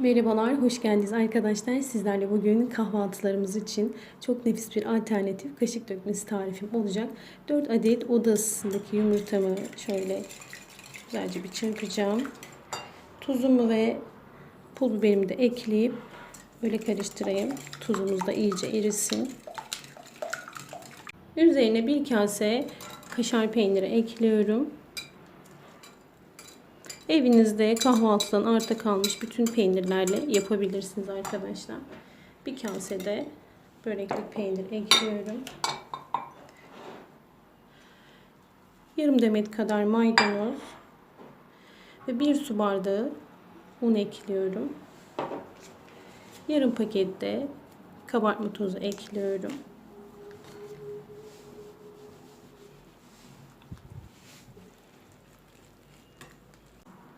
Merhabalar, hoş geldiniz arkadaşlar. Sizlerle bugün kahvaltılarımız için çok nefis bir alternatif kaşık dökmesi tarifim olacak. 4 adet oda ısısındaki yumurtamı şöyle güzelce bir çırpacağım. Tuzumu ve pul biberimi de ekleyip böyle karıştırayım. Tuzumuz da iyice erisin. Üzerine bir kase kaşar peyniri ekliyorum. Evinizde kahvaltıdan arta kalmış bütün peynirlerle yapabilirsiniz arkadaşlar. Bir kasede böreklik peynir ekliyorum. Yarım demet kadar maydanoz ve bir su bardağı un ekliyorum. Yarım pakette kabartma tozu ekliyorum.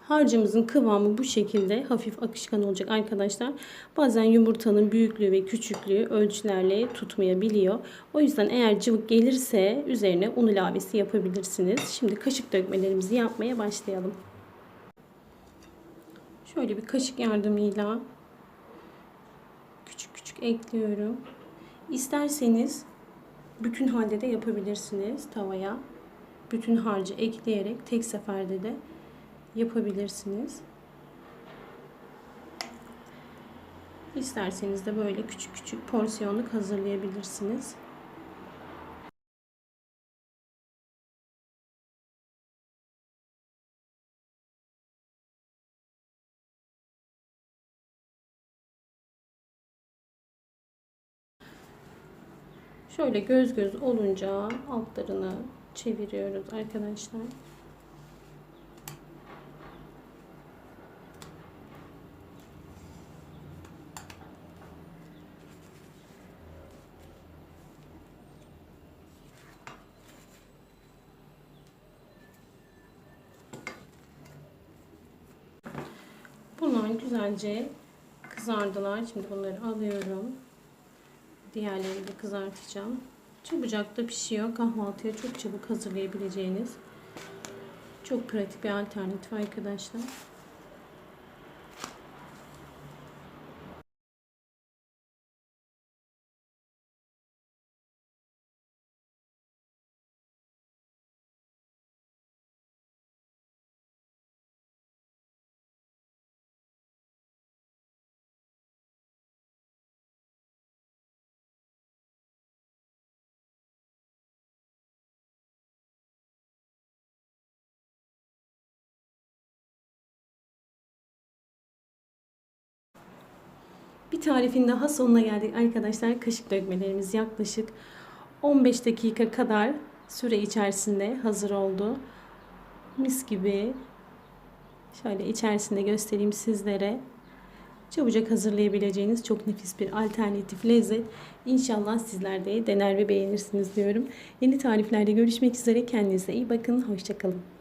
Harcımızın kıvamı bu şekilde hafif akışkan olacak arkadaşlar. Bazen yumurtanın büyüklüğü ve küçüklüğü ölçülerle tutmayabiliyor. O yüzden eğer cıvık gelirse üzerine un ilavesi yapabilirsiniz. Şimdi kaşık dökmelerimizi yapmaya başlayalım. Şöyle bir kaşık yardımıyla küçük küçük ekliyorum. İsterseniz bütün halde de yapabilirsiniz tavaya. Bütün harcı ekleyerek tek seferde de yapabilirsiniz. İsterseniz de böyle küçük küçük porsiyonluk hazırlayabilirsiniz. Şöyle göz göz olunca altlarını çeviriyoruz arkadaşlar. Güzelce kızardılar. Şimdi bunları alıyorum. Diğerlerini de kızartacağım. Çabucak da pişiyor. Kahvaltıya çok çabuk hazırlayabileceğiniz çok pratik bir alternatif arkadaşlar. Bir tarifin daha sonuna geldik arkadaşlar. Kaşık dökmelerimiz yaklaşık 15 dakika kadar süre içerisinde hazır oldu. Mis gibi. Şöyle içerisinde göstereyim sizlere. Çabucak hazırlayabileceğiniz çok nefis bir alternatif lezzet. İnşallah sizler de dener ve beğenirsiniz diyorum. Yeni tariflerde görüşmek üzere. Kendinize iyi bakın. Hoşçakalın.